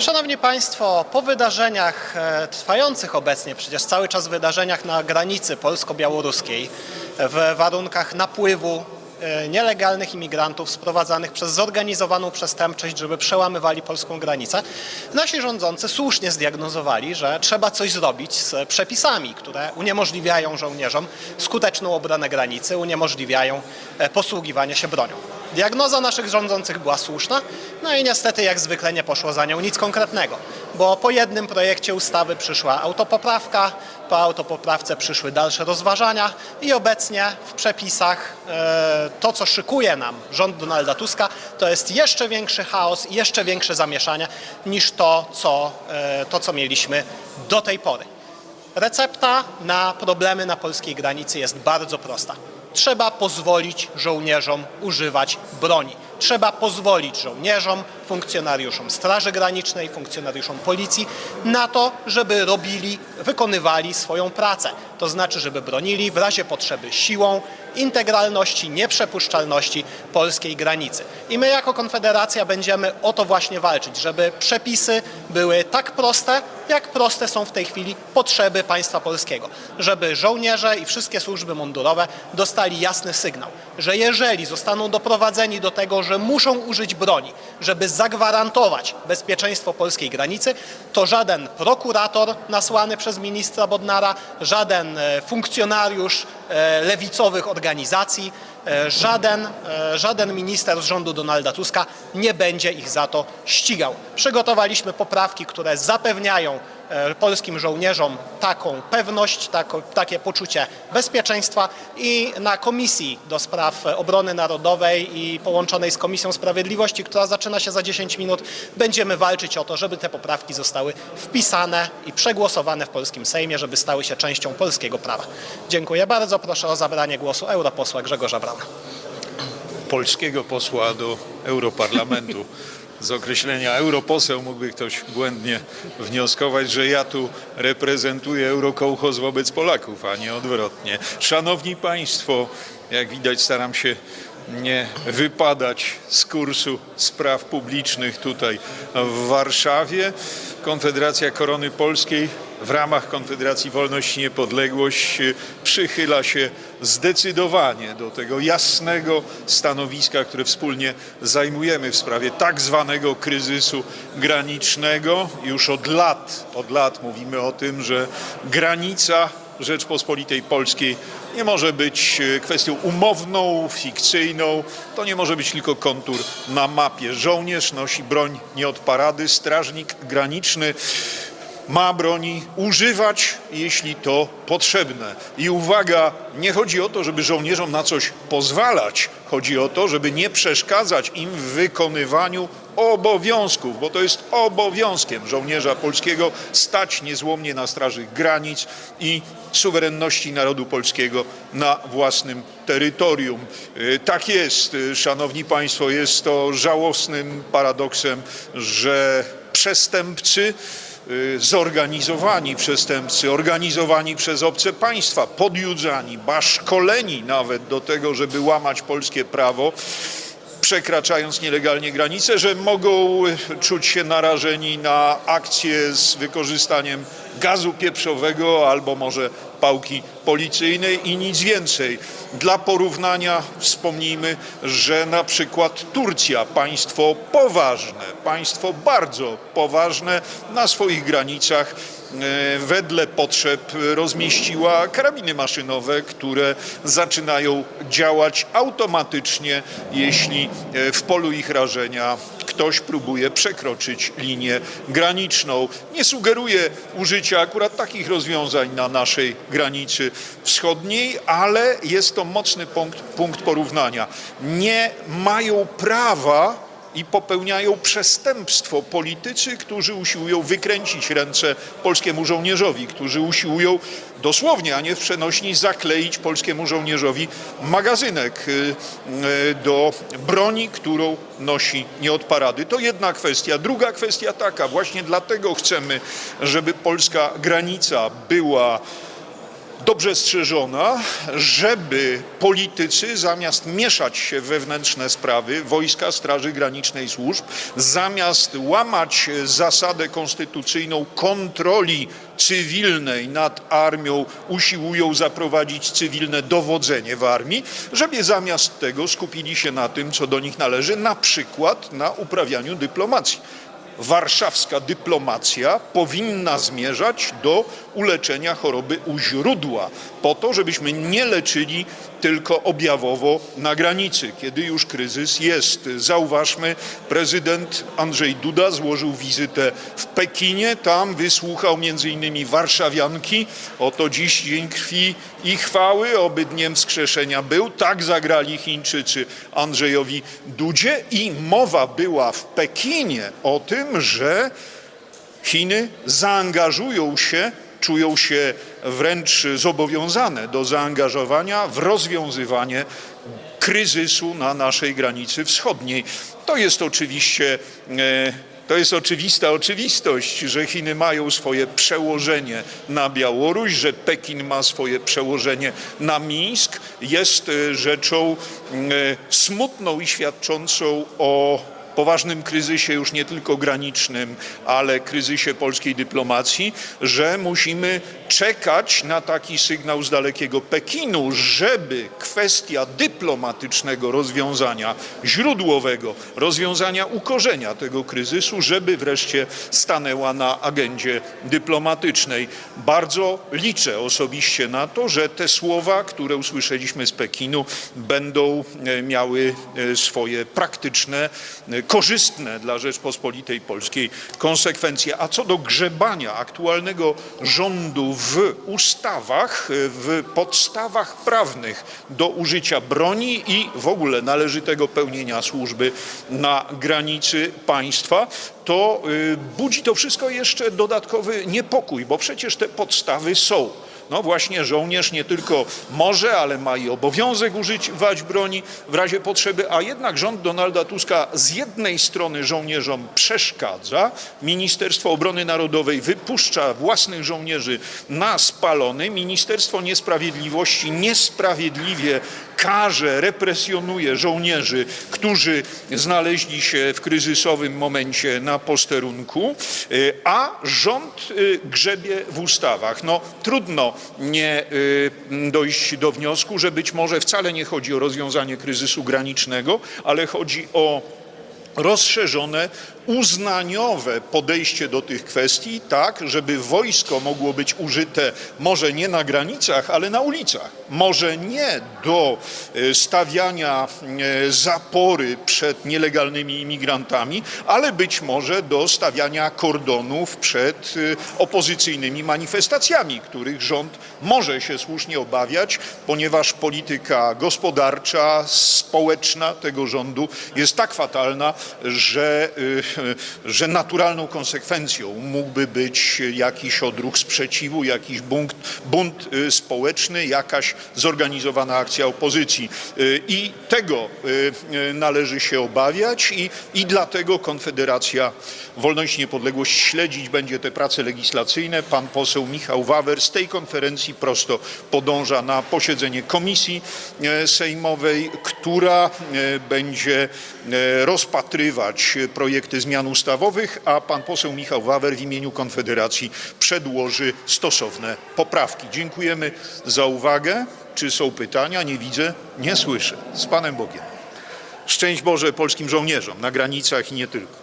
Szanowni Państwo, po wydarzeniach e, trwających obecnie, przecież cały czas wydarzeniach na granicy polsko-białoruskiej, w warunkach napływu e, nielegalnych imigrantów sprowadzanych przez zorganizowaną przestępczość, żeby przełamywali polską granicę, nasi rządzący słusznie zdiagnozowali, że trzeba coś zrobić z przepisami, które uniemożliwiają żołnierzom skuteczną obronę granicy, uniemożliwiają e, posługiwanie się bronią. Diagnoza naszych rządzących była słuszna, no i niestety jak zwykle nie poszło za nią nic konkretnego, bo po jednym projekcie ustawy przyszła autopoprawka, po autopoprawce przyszły dalsze rozważania i obecnie w przepisach e, to, co szykuje nam rząd Donalda Tuska, to jest jeszcze większy chaos i jeszcze większe zamieszanie niż to, co, e, to, co mieliśmy do tej pory. Recepta na problemy na polskiej granicy jest bardzo prosta. Trzeba pozwolić żołnierzom używać broni. Trzeba pozwolić żołnierzom, funkcjonariuszom Straży Granicznej, funkcjonariuszom policji na to, żeby robili, wykonywali swoją pracę. To znaczy, żeby bronili w razie potrzeby siłą integralności, nieprzepuszczalności polskiej granicy. I my jako Konfederacja będziemy o to właśnie walczyć, żeby przepisy były tak proste, jak proste są w tej chwili potrzeby państwa polskiego. Żeby żołnierze i wszystkie służby mundurowe dostali jasny sygnał, że jeżeli zostaną doprowadzeni do tego, że muszą użyć broni, żeby zagwarantować bezpieczeństwo polskiej granicy, to żaden prokurator nasłany przez ministra Bodnara, żaden e, funkcjonariusz e, lewicowych organizacji, e, żaden, żaden minister z rządu Donalda Tuska nie będzie ich za to ścigał. Przygotowaliśmy poprawki, które zapewniają polskim żołnierzom taką pewność, tako, takie poczucie bezpieczeństwa i na Komisji do Spraw Obrony Narodowej i połączonej z Komisją Sprawiedliwości, która zaczyna się za 10 minut, będziemy walczyć o to, żeby te poprawki zostały wpisane i przegłosowane w polskim Sejmie, żeby stały się częścią polskiego prawa. Dziękuję bardzo. Proszę o zabranie głosu europosła Grzegorza Brauna. polskiego posła do Europarlamentu. Z określenia europoseł mógłby ktoś błędnie wnioskować, że ja tu reprezentuję eurokołchoz wobec Polaków, a nie odwrotnie. Szanowni Państwo, jak widać staram się nie wypadać z kursu spraw publicznych tutaj w Warszawie. Konfederacja Korony Polskiej w ramach Konfederacji Wolność i Niepodległość y, przychyla się zdecydowanie do tego jasnego stanowiska, które wspólnie zajmujemy w sprawie tak zwanego kryzysu granicznego. Już od lat, od lat mówimy o tym, że granica Rzeczpospolitej Polskiej nie może być e, kwestią umowną, fikcyjną. To nie może być tylko kontur na mapie. Żołnierz nosi broń nie od parady, strażnik graniczny ma broni używać, jeśli to potrzebne. I uwaga, nie chodzi o to, żeby żołnierzom na coś pozwalać, chodzi o to, żeby nie przeszkadzać im w wykonywaniu obowiązków, bo to jest obowiązkiem żołnierza polskiego stać niezłomnie na straży granic i suwerenności narodu polskiego na własnym terytorium. Y, Tak jest, y, szanowni państwo, jest to żałosnym paradoksem, że przestępcy zorganizowani przestępcy, organizowani przez obce państwa, podjudzani, ba szkoleni nawet do tego, żeby łamać polskie prawo, przekraczając nielegalnie granice, że mogą y, czuć się narażeni na akcje z wykorzystaniem gazu pieprzowego albo może pałki policyjnej i nic więcej. Dla porównania wspomnijmy, że na przykład Turcja, państwo poważne, państwo bardzo poważne na swoich granicach wedle potrzeb rozmieściła karabiny maszynowe, które zaczynają działać automatycznie, jeśli e, w polu ich rażenia ktoś próbuje przekroczyć linię graniczną. Nie sugeruję użycia akurat takich rozwiązań na naszej granicy wschodniej, ale jest to mocny punkt, punkt porównania. Nie mają prawa i popełniają przestępstwo politycy, którzy usiłują wykręcić ręce polskiemu żołnierzowi, którzy usiłują dosłownie, a nie w przenośni, zakleić polskiemu żołnierzowi magazynek y, y, do broni, którą nosi nie od parady. To jedna kwestia. Druga kwestia taka, właśnie dlatego chcemy, żeby polska granica była dobrze strzeżona, żeby politycy zamiast mieszać się w wewnętrzne sprawy wojska, Straży Granicznej służb, zamiast łamać zasadę konstytucyjną kontroli cywilnej nad armią, usiłują zaprowadzić cywilne dowodzenie w armii, żeby zamiast tego skupili się na tym, co do nich należy, na przykład na uprawianiu dyplomacji warszawska dyplomacja powinna zmierzać do uleczenia choroby u źródła, po to, żebyśmy nie leczyli tylko objawowo na granicy, kiedy już kryzys jest. Zauważmy, prezydent Andrzej Duda złożył wizytę w Pekinie, tam wysłuchał innymi warszawianki, oto dziś dzień krwi i chwały, oby dniem wskrzeszenia był, tak zagrali Chińczycy Andrzejowi Dudzie i mowa była w Pekinie o tym, że Chiny zaangażują się, czują się wręcz zobowiązane do zaangażowania w rozwiązywanie kryzysu na naszej granicy wschodniej. To jest oczywiście. E, to jest oczywista oczywistość, że Chiny mają swoje przełożenie na Białoruś, że Pekin ma swoje przełożenie na Mińsk. Jest e, rzeczą e, smutną i świadczącą o poważnym kryzysie już nie tylko granicznym, ale kryzysie polskiej dyplomacji, że musimy czekać na taki sygnał z dalekiego Pekinu, żeby kwestia dyplomatycznego rozwiązania źródłowego, rozwiązania ukorzenia tego kryzysu, żeby wreszcie stanęła na agendzie dyplomatycznej. Bardzo liczę osobiście na to, że te słowa, które usłyszeliśmy z Pekinu, będą e, miały e, swoje praktyczne, e, korzystne dla Rzeczpospolitej Polskiej konsekwencje. A co do grzebania aktualnego rządu w ustawach, w podstawach prawnych do użycia broni i w ogóle należytego pełnienia służby na granicy państwa, to y, budzi to wszystko jeszcze dodatkowy niepokój, bo przecież te podstawy są. No właśnie, żołnierz nie tylko może, ale ma i obowiązek używać broni w razie potrzeby, a jednak rząd Donalda Tuska z jednej strony żołnierzom przeszkadza, Ministerstwo Obrony Narodowej wypuszcza własnych żołnierzy na spalony, Ministerstwo Niesprawiedliwości niesprawiedliwie karze, represjonuje żołnierzy, którzy znaleźli się w kryzysowym momencie na posterunku, y, a rząd y, grzebie w ustawach. No trudno nie y, dojść do wniosku, że być może wcale nie chodzi o rozwiązanie kryzysu granicznego, ale chodzi o rozszerzone, uznaniowe podejście do tych kwestii, tak, żeby wojsko mogło być użyte może nie na granicach, ale na ulicach. Może nie do e, stawiania e, zapory przed nielegalnymi imigrantami, ale być może do stawiania kordonów przed e, opozycyjnymi manifestacjami, których rząd może się słusznie obawiać, ponieważ polityka gospodarcza, społeczna tego rządu jest tak fatalna, że, że naturalną konsekwencją mógłby być jakiś odruch sprzeciwu, jakiś bunt, bunt y, społeczny, jakaś zorganizowana akcja opozycji. Y, I tego należy się obawiać i, i dlatego Konfederacja Wolność i Niepodległość śledzić będzie te prace legislacyjne. Pan poseł Michał Wawer z tej konferencji prosto podąża na posiedzenie komisji sejmowej, która będzie rozpatrywać projekty zmian ustawowych, a pan poseł Michał Wawer w imieniu Konfederacji przedłoży stosowne poprawki. Dziękujemy za uwagę. Czy są pytania? Nie widzę, nie słyszę. Z Panem Bogiem. Szczęść Boże polskim żołnierzom na granicach i nie tylko.